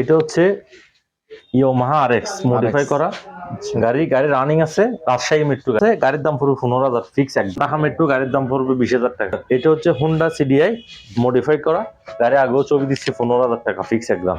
এটা হচ্ছে ইয়োমাহা আর x modify করা। গাড়ি গাড়ি রানিং আছে রাজশাহী মেট্রো আছে গাড়ির দাম পড়বে পনেরো হাজার ফিক্স এক ঢাকা মেট্রো গাড়ির দাম পড়বে বিশ হাজার টাকা। এটা হচ্ছে হুন্ডা সিডিআই মডিফাই করা। গাড়ি আগেও ছবি দিচ্ছে পনেরো হাজার টাকা ফিক্স একদম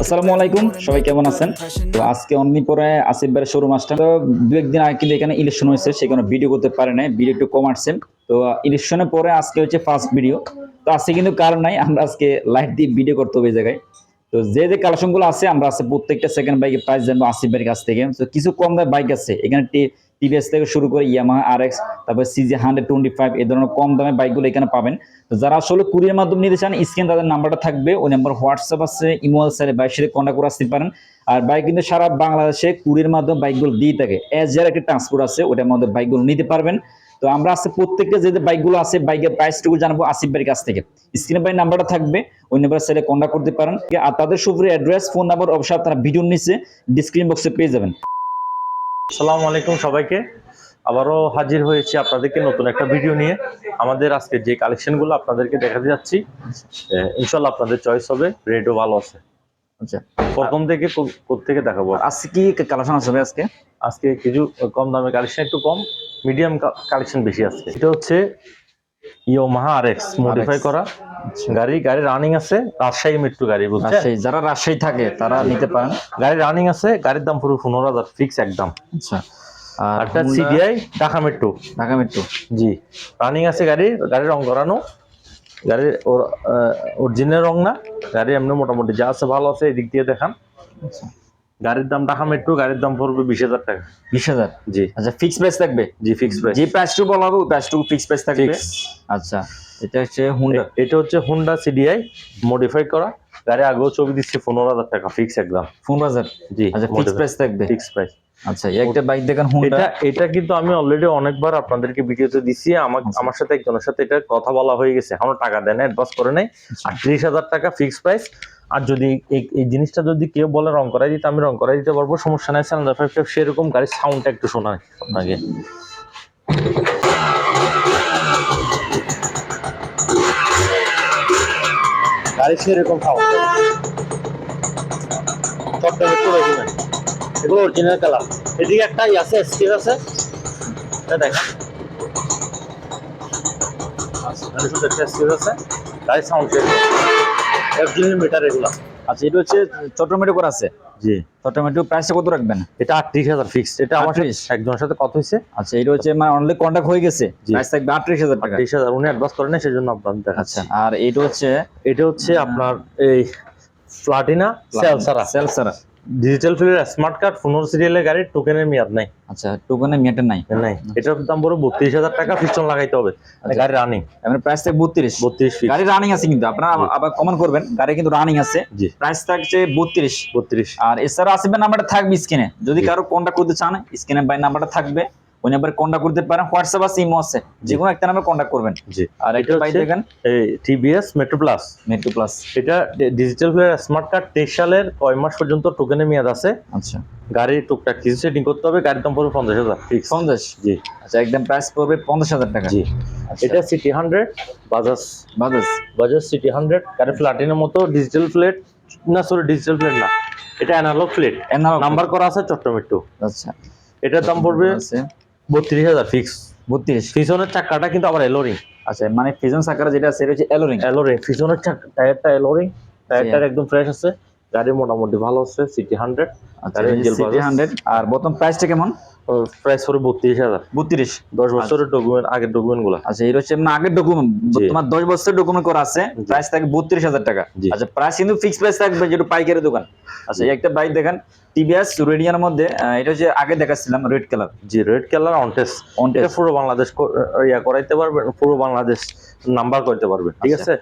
আসসালামু আলাইকুম, সবাই কেমন আছেন? তো আজকে আসিফ শোরুম তো একদিন আগে কিন্তু এখানে ইলেকশন হয়েছে সেখানে ভিডিও করতে পারে ভিডিও একটু কম আসছে। তো ইলেকশনের পরে আজকে হচ্ছে ফার্স্ট ভিডিও তো আজকে কিন্তু কারণ নাই, আমরা আজকে লাইট দিয়ে ভিডিও করতে হবে এই জায়গায়। তো যে যে কালেকশনগুলো আছে, আমরা আছে প্রত্যেকটা সেকেন্ড বাইকের প্রাইস জানব আসিফ ভাইয়ের কাছ থেকে। তো কিছু কম দামে বাইক আছে। এখানে টিভিএস থেকে শুরু করে ইয়ামাহা আর এক্স তারপর সিজি হান্ড্রেড টোয়েন্টি ফাইভ এই ধরনের কম দামে বাইকগুলো এখানে পাবেন। তো যারা আসলে কুরিয়ার মাধ্যমে নিতে চান, স্ক্রিন তাদের নাম্বারটা থাকবে, ওই নাম্বার হোয়াটসঅ্যাপ আছে ইমেল সাইডে বাইক সাথে কন্ট্যাক্ট করে আসতে পারেন। আর বাইক কিন্তু সারা বাংলাদেশে কুরিয়ার মাধ্যমে বাইকগুলো দিয়ে থাকে। এস যার একটা ট্রান্সপোর্ট আছে, ওটার মধ্যে বাইকগুলো নিতে পারবেন। তো আমরা আছে প্রত্যেকটা যে বাইকগুলো আছে বাইকের প্রাইসটুকু জানব আসিফ ভাইয়ের কাছ থেকে। স্ক্রিনে বাই নাম্বারটা থাকবে, ওই নাম্বার সাইডে কন্ট্যাক্ট করতে পারেন। আর তাদের সুপুরি অ্যাড্রেস ফোন নাম্বার অবশ্যই আপনারা ভিডিওর নিচে ডিসক্রিপশন বক্সে পেয়ে যাবেন। আসসালামু আলাইকুম সবাইকে। আবারও হাজির হয়েছি আপনাদেরকে নতুন একটা ভিডিও নিয়ে। আমাদের আজকে যে কালেকশনগুলো আপনাদেরকে দেখাতে যাচ্ছি ইনশাল্লাহ আপনাদের চয়েস হবে রেটও ভালো আছে। আচ্ছা। প্রথম থেকে থেকে দেখাবো? আজকে কি কালেকশন আছে আজকে? আজকে কিছু কম দামে কালেকশন একটু কম মিডিয়াম কালেকশন বেশি আছে এটা হচ্ছে ইয়ামাহা আর এক্স মডিফাই করা। গাড়ি গাড়ি রানিং আছে রাজশাহী মেট্রো গাড়ি বুঝছেন? রাজশাহী যারা রাজশাহী থাকে তারা নিতে পারেন। গাড়ি রানিং আছে গাড়ির দাম পুরো পনেরো হাজার ফিক্স একদম। আচ্ছা। আর একটা CDI Dhaka metro Dhaka metro জি। রানিং আছে গাড়ি গাড়ি রং করানো। গাড়ির অরিজিনাল রং না। গাড়ি এমনি মোটামুটি যা আছে ভালো আছে এদিক দিয়ে দেখান। আচ্ছা। গাড়ির দাম ঢাকা মেট্রো গাড়ির দাম পড়বে বিশ হাজার টাকা। বিশ হাজার? জি। আচ্ছা ফিক্স প্রাইস থাকবে? জি ফিক্স প্রাইস যে প্রাইসটুকু বলা হবে ওই প্রাইসটুকু ফিক্স প্রাইস থাকবে। আচ্ছা এটা হচ্ছে হুন্ডা এটা হচ্ছে হুন্ডা সিডিআই মডিফাই করা। গাড়ি আগেও ছবি দিচ্ছে পনেরো হাজার টাকা ফিক্স একদম। পনেরো হাজার? জি আচ্ছা ফিক্স প্রাইস থাকবে? ফিক্স প্রাইস আচ্ছা একটা বাইক দেখেন এটা এটা কিন্তু আমি অলরেডি অনেকবার আপনাদেরকে ভিডিওতে দিছি। আমার আচ্ছা। আমার সাথে একজনের সাথে এটা কথা বলা হয়ে গেছে। এখনও টাকা দেয় না অ্যাডভান্স করে নাই। আচ্ছা। আটত্রিশ হাজার টাকা ফিক্স প্রাইস আর যদি এই জিনিসটা যদি কেউ বলে রং করাই দিতে, আমি রং করাই দিতে পারব। সমস্যা নাই স্যালেন্ডার ফাইভ ফাইভ সেরকম গাড়ির সাউন্ডটা একটু শোনায় আপনাকে। গাড়ি সেরকম সাউন্ড রেডিমেড এগুলো অরিজিনাল এদিকে একটা আছে স্কেচ আছে। একটা স্কেচ আছে। গাড়ির সাউন্ড অরিজিনাল মিটার এগুলো। আচ্ছা এটা হচ্ছে চট্টমেটো করা আছে? জি। চট্টমেটো প্রাইসটা কত রাখবেন? এটা আটত্রিশ হাজার ফিক্সড এটা আমার সাথে 38 একজনের সাথে কত হয়েছে। আচ্ছা এটা হচ্ছে মানে অনলি কন্ট্যাক্ট হয়ে গেছে। জি। প্রাইস থাকবে আটত্রিশ হাজার টাকা। আটত্রিশ হাজার উনি অ্যাডভান্স করেন সেই জন্য আপনার দেখাচ্ছে। আচ্ছা আর এটা হচ্ছে এটা হচ্ছে আপনার এই প্লাটিনা সেলসারা সেল সারা ডিজিটাল ফিলের স্মার্ট কার্ড পনেরো সিরিয়ালের গাড়ির টোকেনের মেয়াদ নাই। আচ্ছা টোকেনের মিটার নাই? নাই। এটার দাম বড় বত্রিশ হাজার টাকা পিস্টন লাগাইতে হবে। মানে গাড়ি রানিং মানে প্রাইস থেকে বত্রিশ। বত্রিশ গাড়ি রানিং আছে কিন্তু আপনারা আবার কমন করবেন গাড়ি কিন্তু রানিং আছে। প্রাইস থাকছে বত্রিশ। বত্রিশ। আর এছাড়া আসিফের নাম্বারটা থাকবে স্ক্রিনে যদি কারও কোনটা করতে চান স্ক্রিনে বাই নাম্বারটা থাকবে। ওই নাম্বারে কন্ট্যাক্ট করতে পারেন হোয়াটসঅ্যাপ আছে ইমো আছে যে কোনো একটা নাম্বার কন্ট্যাক্ট করবেন। জি। আর এটা হচ্ছে- দেখেন। এই TVS metro plus metro plus এটা ডিজিটাল প্লেয়ার স্মার্ট কার্ড তেইশ সালের কয় মাস পর্যন্ত টোকেনের মেয়াদ আছে? আচ্ছা। গাড়ি টুকটাক কিছু সেটিং করতে হবে গাড়ির দাম পড়বে পঞ্চাশ হাজার ফিক্স পঞ্চাশ? জি। আচ্ছা একদম প্রাইস পড়বে পঞ্চাশ হাজার টাকা। জি। আচ্ছা, এটা CT hundred Bajaj Bajaj Bajaj CT hundred গাড়ি ফ্ল্যাটিনের মতো ডিজিটাল প্লেট না সরি ডিজিটাল প্লেট না। এটা অ্যানালগ প্লেট Analog নাম্বার করা আছে চট্টমেট্রো আচ্ছা। এটার দাম পড়বে বত্রিশ হাজার ফিক্স বত্রিশ। পিছনের চাকাটা কিন্তু আবার এলোরিং আচ্ছা মানে ফিজন চাকাটা যেটা আছে এটা হচ্ছে এলোরিং এলোরিং পিছনের চাকা টায়ারটা এলোরিং টায়ারটা। একদম ফ্রেশ আছে। গাড়ি মোটামুটি ভালো আছে সিটি হান্ড্রেড আচ্ছা সিটি হান্ড্রেড আর বর্তমান প্রাইসটা কেমন? প্রাইস বত্রিশ হাজার। বত্রিশ। দশ বছরের ডকুমেন্ট আগের ডকুমেন্টগুলা আচ্ছা হচ্ছে মানে আগের ডকুমেন্ট বর্তমান দশ বছরের ডকুমেন্ট করা আছে প্রাইস থাকবে বত্রিশ হাজার টাকা। আচ্ছা প্রাইস কিন্তু ফিক্স প্রাইস থাকবে যেটা পাইকারি দোকান। আচ্ছা এই একটা বাইক দেখেন টিভিএস রেডিয়ার মধ্যে এটা হচ্ছে আগে দেখাচ্ছিলাম রেড কালার জি রেড কালার অনটেস অনটেস পুরো বাংলাদেশ ইয়া করাইতে পারবেন পুরো বাংলাদেশ। নাম্বার করতে পারবে ঠিক আচ্ছা। আছে?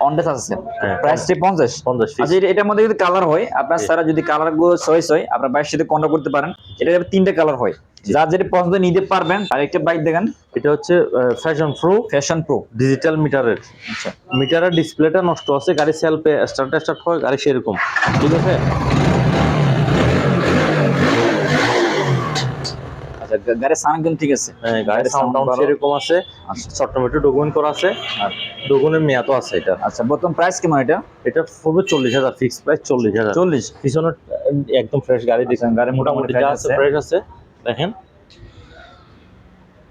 অনটেস আছে হ্যাঁ, প্রাইসটি পঞ্চাশ। পঞ্চাশ। আচ্ছা এটার মধ্যে যদি কালার হয় আপনার স্যার যদি কালারগুলো চয়েস হয় আপনার বাইকের সাথে কন্ট্যাক্ট করতে পারেন এটা তিনটে কালার হয়। যার যেটা পছন্দ নিতে পারবেন আর একটা বাইক দেখেন। এটা হচ্ছে fashion pro fashion pro digital মিটারের আচ্ছা। মিটারের ডিসপ্লেটা নষ্ট আছে গাড়ি সেলফে স্টার্ট স্টার্ট হয় গাড়ি সেরকম। ঠিক আছে আচ্ছা গা- গাড়ির সাউন্ড কিন্তু ঠিক আছে। হ্যাঁ, গাড়ির সাউন্ড sound সেরকম আছে। আচ্ছা। ডকুমেন্ট করা আছে। আর ডকুমেন্টের মেয়াদও আছে এটা। আচ্ছা বর্তমান প্রাইস কেমন এটা? এটা পড়বে চল্লিশ হাজার ফিক্স প্রাইস চল্লিশ হাজার। চল্লিশ? পিছনে একদম ফ্রেশ গাড়ি দেখেন। গাড়ি মোটামুটি যা আছে। ফ্রেশ আছে। দেখেন।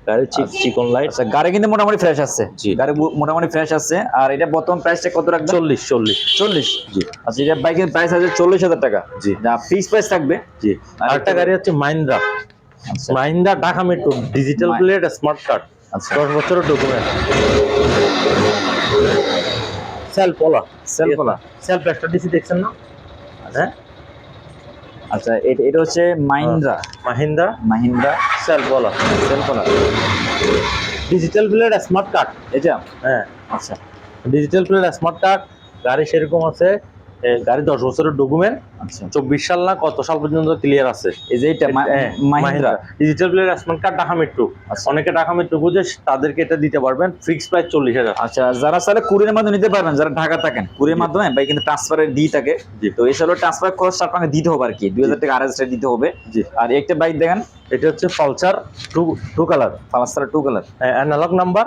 গাড়ি চিক চিকন লাইট আচ্ছা গাড়ি কিন্তু মোটামুটি ফ্রেশ আছে। জি। গাড়ি মোটামুটি ফ্রেশ আছে। আর এটা বর্তমান প্রাইসটা কত রাখবেন? চল্লিশ চল্লিশ। চল্লিশ? জি। আচ্ছা এটা বাইকের প্রাইস আছে চল্লিশ হাজার টাকা। জি। ফিক্স প্রাইস থাকবে? জি। আরেকটা গাড়ি হচ্ছে মাহিন্দ্রা। আচ্ছা। Mahindra Dhaka metro digital plate smart card আচ্ছা। দশ বছরের ডকুমেন্ট সেলফ ওলা Self ওলা। সেলফ একটা ডিসি দেখছেন না? হ্যাঁ? আচ্ছা এটা এটা হচ্ছে মাহিন্দ্রা। মাহিন্দ্রা? মাহিন্দ্রা সেলফ ওলা সেলফোলা ডিজিটাল প্লেট স্মার্ট কার্ড এটা হ্যাঁ। আচ্ছা। ডিজিটাল প্লেট স্মার্ট কার্ড গাড়ি সেরকম আছে। গাড়ি দশ বছরের ডকুমেন্ট আচ্ছা। চব্বিশ সাল না কত সাল পর্যন্ত ক্লিয়ার আছে? এই যে এটা Mahindra. Digital plate smart card Dhaka metro. অনেকে ঢাকা মেট্রো বুঝে তাদেরকে এটা দিতে পারবেন। ফিক্স প্রাইস চল্লিশ হাজার। আচ্ছা যারা চাইলে কুরিয়ার মাধ্যমে নিতে পারবেন যারা ঢাকা থাকেন কুরিয়ার মাধ্যমে ভাই কিন্তু ট্রান্সফারে দিয়ে থাকে। তো এসব ট্রান্সফার খরচ আপনাকে দিতে হবে আর কি দুই হাজার টাকা আড়াই হাজার দিতে হবে। আর একটা বাইক দেখেন। এটা হচ্ছে Pulsar two two colour ফালাস্তারা two colour analogue number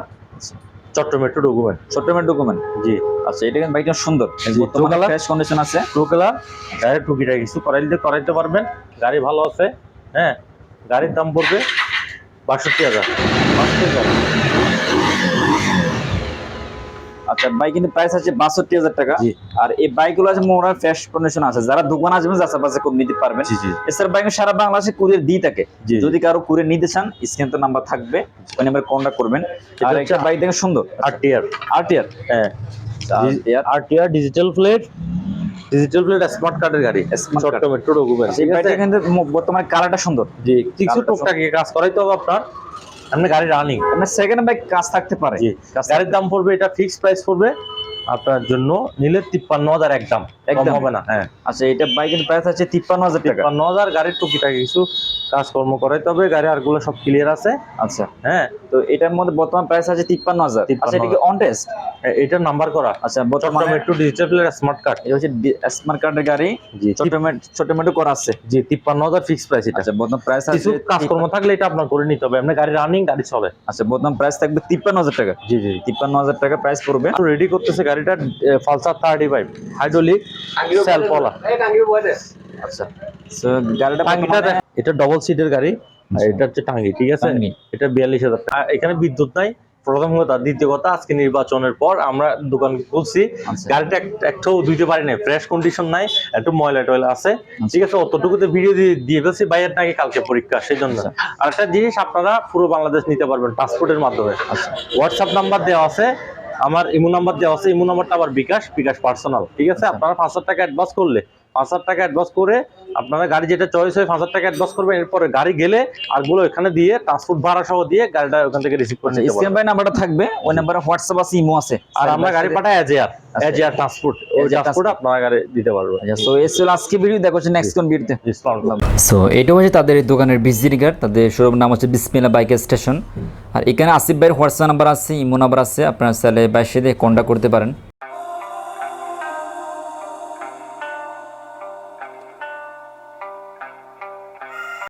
Chittagong metro document চট্টমেট document? জি। আচ্ছা এটা কিন্তু বাইকটা সুন্দর। বর্তমানে ফ্রেশ কন্ডিশন আছে। টু কালার গাড়ির টুকিটা কিছু করাইতে করাইতে পারবেন। গাড়ি ভালো আছে হ্যাঁ? গাড়ির দাম পড়বে বাষট্টি হাজার। বাষট্টি হাজার। আচ্ছা বাইক কিন্তু প্রাইস আছে বাষট্টি হাজার টাকা। আর এই বাইকগুলো আছে ফ্রেশ কন্ডিশন আছে। যারা দোকান আসবেন করে নিতে পারবেন। এছাড়া বাইক সারা বাংলাদেশে কুরিয়ার দিয়ে থাকে। যদি কারও কুরিয়ার নিতে চান স্ক্রিন তো নাম্বার থাকবে ওই নাম্বারে কন্ট্যাক্ট করবেন। আর একটা বাইক সুন্দর। আরটিআর হ্যাঁ। Digital plate digital plate smart কার্ডের গাড়ি। Card। মেট্রো ডকুমেন্ট এই বাইকটা কিন্তু বর্তমানে কালারটা সুন্দর। জি কিছু টুকটাক কাজ করাইতে হবে আপনার। আপনি গাড়ি রানিং আপনার সেকেন্ড বাইক কাজ থাকতে পারে। গাড়ির দাম পড়বে এটা ফিক্স প্রাইস পড়বে। আপনার জন্য নিলে তিপ্পান্ন হাজার একদম। একদম একদম। হবে না হ্যাঁ। আচ্ছা এটা বাইকের প্রাইস আছে তিপ্পান্ন হাজার টাকা। তিপ্পান্ন হাজার গাড়ির টুকিটাকি কিছু কাজকর্ম করাইতে হবে গাড়ি আরগুলো সব ক্লিয়ার আছে। আচ্ছা। হ্যাঁ তো এটার মধ্যে বর্তমান প্রাইস আছে তিপ্পান্ন হাজার। 53,000 আচ্ছা এটা কি অন টেস্ট এ- এটার নাম্বার করা। আচ্ছা বর্তমানে মেট্রো ডিজিটাল স্মার্ট কার্ড এটা হচ্ছে স্মার্ট কার্ডের গাড়ি। জি। ছোট ছোট মেটো করা আছে। জি তিপ্পান্ন হাজার ফিক্স প্রাইস এটা। আচ্ছা বর্তমান প্রাইস কিছু আছে কাজকর্ম থাকলে এটা আপনার করে নিতে হবে। আপনার গাড়ি রানিং গাড়ি চলে। আচ্ছা বর্তমান প্রাইস থাকবে তিপ্পান্ন হাজার টাকা। জি জি তিপ্পান্ন হাজার টাকা প্রাইস পড়বে। রেডি করতেছে গাড়িটা ফালসার থার্টি ফাইভ হাইড্রোলিক সেলফলা আচ্ছা তো গাড়িটা এটা ডবল সিটের গাড়ি আর এটা হচ্ছে টাঙ্গি ঠিক আছে? এটা বিয়াল্লিশ হাজার এখানে বিদ্যুৎ নাই। প্রথম কথা দ্বিতীয় কথা আজকে নির্বাচনের পর আমরা দোকান খুলছি। আচ্ছা। গাড়িটা এক- একটাও ধুইতে পারি না ফ্রেশ কন্ডিশন নাই একটু ময়লা টয়লা আছে। আচ্ছা। ঠিক আছে অতটুকুতে ভিডিও দিয়ে দিয়ে ফেলছি। বাইরের নাকি কালকে পরীক্ষা সেই জন্য আচ্ছা। আর একটা জিনিস আপনারা পুরো বাংলাদেশ নিতে পারবেন পাসপোর্টের মাধ্যমে। আচ্ছা। হোয়াটসঅ্যাপ নাম্বার দেওয়া আছে। আমার ইমো নাম্বার দেওয়া আছে ইমো নাম্বারটা আবার বিকাশ বিকাশ পার্সোনাল ঠিক আছে? আপনারা পাঁচ হাজার টাকা অ্যাডভান্স করলে পাঁচ হাজার টাকা অ্যাডভান্স করে আপনারা গাড়ি যেটা চয়েস হয় পাঁচ হাজার টাকা অ্যাডভান্স করবেন এরপরে গাড়ি গেলে আরগুলো এখানে দিয়ে ট্রান্সপোর্ট ভাড়া সহ দিয়ে গাড়িটা ওখান থেকে রিসিভ করে নিতে স্ক্রিন পারবেন। বাই নাম্বারটা থাকবে ওই নাম্বারে হোয়াটসঅ্যাপ আছে ইমো আছে। আর আমরা গাড়ি পাঠাই as air as air transport ওই ট্রান্সপোর্ট আপনারা গাড়ি দিতে পারবেন। আচ্ছা তো এই ছিল আজকে ভিডিও দেখো নেক্সট কোন ভিডিওতে সো এটা হচ্ছে তাদের দোকানের ভিজিট কার্ড তাদের শোরুম নাম হচ্ছে বিসমিল্লা বাইক স্টেশন আর এখানে আসিফ ভাইয়ের হোয়াটসঅ্যাপ নাম্বার আছে, ইমো নাম্বার আছে, আপনারা চাইলে বাইশে দিয়ে কন্ট্যাক্ট করতে পারেন।